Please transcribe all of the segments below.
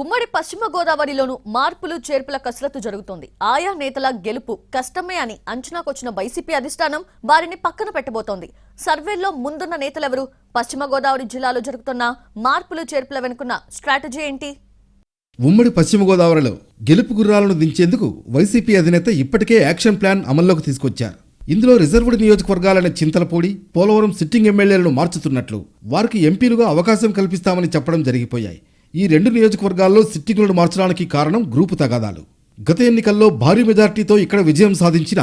ఉమ్మడి పశ్చిమ గోదావరిలోను మార్పులు చేర్పుల కసరత్తు జరుగుతోంది. ఆయా నేతల గెలుపు కష్టమే అని అంచనాకొచ్చిన వైసీపీ అధిష్టానం వారిని పక్కన పెట్టబోతోంది. సర్వేల్లో ముందున్న నేతలెవరు? పశ్చిమ గోదావరి జిల్లాలో జరుగుతున్న మార్పులు చేర్పుల వెనుకున్న స్ట్రాటజీ ఏంటి? ఉమ్మడి పశ్చిమ గోదావరిలో గెలుపు గుర్రాలను దించేందుకు వైసీపీ అధినేత ఇప్పటికే యాక్షన్ ప్లాన్ అమల్లోకి తీసుకొచ్చారు. ఇందులో రిజర్వ్డ్ నియోజకవర్గాలైన చింతలపూడి పోలవరం సిట్టింగ్ ఎమ్మెల్యేలను మార్చుతున్నట్లు వారికి ఎంపీలుగా అవకాశం కల్పిస్తామని చెప్పడం జరిగిపోయాయి. ఈ రెండు నియోజకవర్గాల్లో సిట్టింగులను మార్చడానికి కారణం గ్రూపు తగాదాలు. గత ఎన్నికల్లో భారీ మెజార్టీతో ఇక్కడ విజయం సాధించిన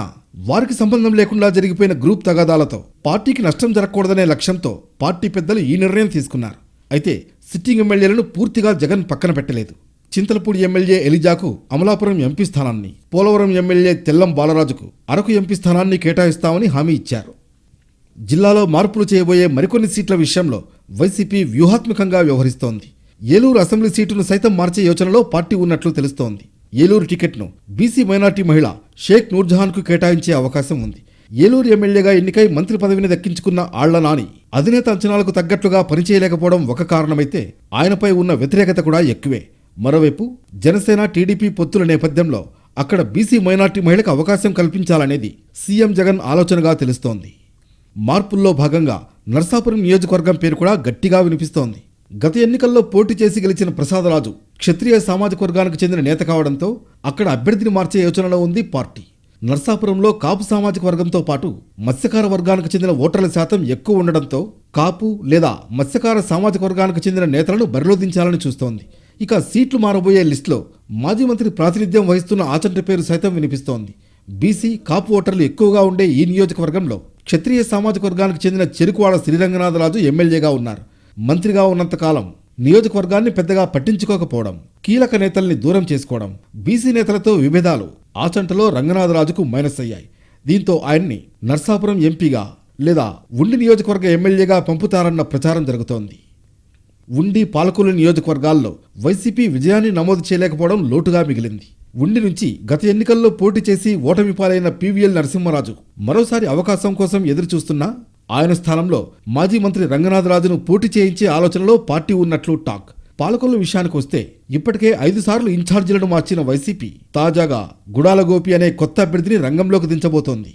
వారికి సంబంధం లేకుండా జరిగిపోయిన గ్రూప్ తగాదాలతో పార్టీకి నష్టం జరగకూడదనే లక్ష్యంతో పార్టీ పెద్దలు ఈ నిర్ణయం తీసుకున్నారు. అయితే సిట్టింగ్ ఎమ్మెల్యేలను పూర్తిగా జగన్ పక్కన పెట్టలేదు. చింతలపూడి ఎమ్మెల్యే ఎలిజాకు అమలాపురం ఎంపీ స్థానాన్ని పోలవరం ఎమ్మెల్యే తెల్లం బాలరాజుకు అరకు ఎంపీ స్థానాన్ని కేటాయిస్తామని హామీ ఇచ్చారు. జిల్లాలో మార్పులు చేయబోయే మరికొన్ని సీట్ల విషయంలో వైసీపీ వ్యూహాత్మకంగా వ్యవహరిస్తోంది. ఏలూరు అసెంబ్లీ సీటును సైతం మార్చే యోచనలో పార్టీ ఉన్నట్లు తెలుస్తోంది. ఏలూరు టికెట్ను బీసీ మైనార్టీ మహిళ షేక్ నూర్జహాన్కు కేటాయించే అవకాశం ఉంది. ఏలూరు ఎమ్మెల్యేగా ఎన్నికై మంత్రి పదవిని దక్కించుకున్న ఆళ్ళ నాని అధినేత అంచనాలకు తగ్గట్లుగా పనిచేయలేకపోవడం ఒక కారణమైతే ఆయనపై ఉన్న వ్యతిరేకత కూడా ఎక్కువే. మరోవైపు జనసేన టీడీపీ పొత్తుల నేపథ్యంలో అక్కడ బీసీ మైనార్టీ మహిళకు అవకాశం కల్పించాలనేది సీఎం జగన్ ఆలోచనగా తెలుస్తోంది. మార్పుల్లో భాగంగా నర్సాపురం నియోజకవర్గం పేరు కూడా గట్టిగా వినిపిస్తోంది. గత ఎన్నికల్లో పోటీ చేసి గెలిచిన ప్రసాదరాజు క్షత్రియ సామాజిక వర్గానికి చెందిన నేత కావడంతో అక్కడ అభ్యర్థిని మార్చే యోచనలో ఉంది పార్టీ. నర్సాపురంలో కాపు సామాజిక వర్గంతో పాటు మత్స్యకార వర్గానికి చెందిన ఓటర్ల శాతం ఎక్కువ ఉండడంతో కాపు లేదా మత్స్యకార సామాజిక వర్గానికి చెందిన నేతలను బరిలోదించాలని చూస్తోంది. ఇక సీట్లు మారబోయే లిస్టులో మాజీ మంత్రి ప్రాతినిధ్యం వహిస్తున్న ఆచంట పేరు సైతం వినిపిస్తోంది. బీసీ కాపు ఓటర్లు ఎక్కువగా ఉండే ఈ నియోజకవర్గంలో క్షత్రియ సామాజిక వర్గానికి చెందిన చెరుకువాడ శ్రీరంగనాథరాజు ఎమ్మెల్యేగా ఉన్నారు. మంత్రిగా ఉన్నంతకాలం నియోజకవర్గాన్ని పెద్దగా పట్టించుకోకపోవడం కీలక నేతల్ని దూరం చేసుకోవడం బీసీ నేతలతో విభేదాలు ఆచంటలో రంగనాథరాజుకు మైనస్ అయ్యాయి. దీంతో ఆయన్ని నర్సాపురం ఎంపీగా లేదా ఉండి నియోజకవర్గ ఎమ్మెల్యేగా పంపుతారన్న ప్రచారం జరుగుతోంది. ఉండి పాలకులు నియోజకవర్గాల్లో వైసీపీ విజయాన్ని నమోదు చేయలేకపోవడం లోటుగా మిగిలింది. ఉండి నుంచి గత ఎన్నికల్లో పోటీ చేసి ఓటమి పాలైన పీవీఎల్ నరసింహరాజు మరోసారి అవకాశం కోసం ఎదురుచూస్తున్నా ఆయన స్థానంలో మాజీ మంత్రి రంగనాథరాజును పోటీ చేయించే ఆలోచనలో పార్టీ ఉన్నట్లు టాక్. పాలకొల్లు విషయానికి వస్తే ఇప్పటికే ఐదు సార్లు ఇన్ఛార్జీలను మార్చిన వైసీపీ తాజాగా గుడాల గోపి అనే కొత్త అభ్యర్థిని రంగంలోకి దించబోతోంది.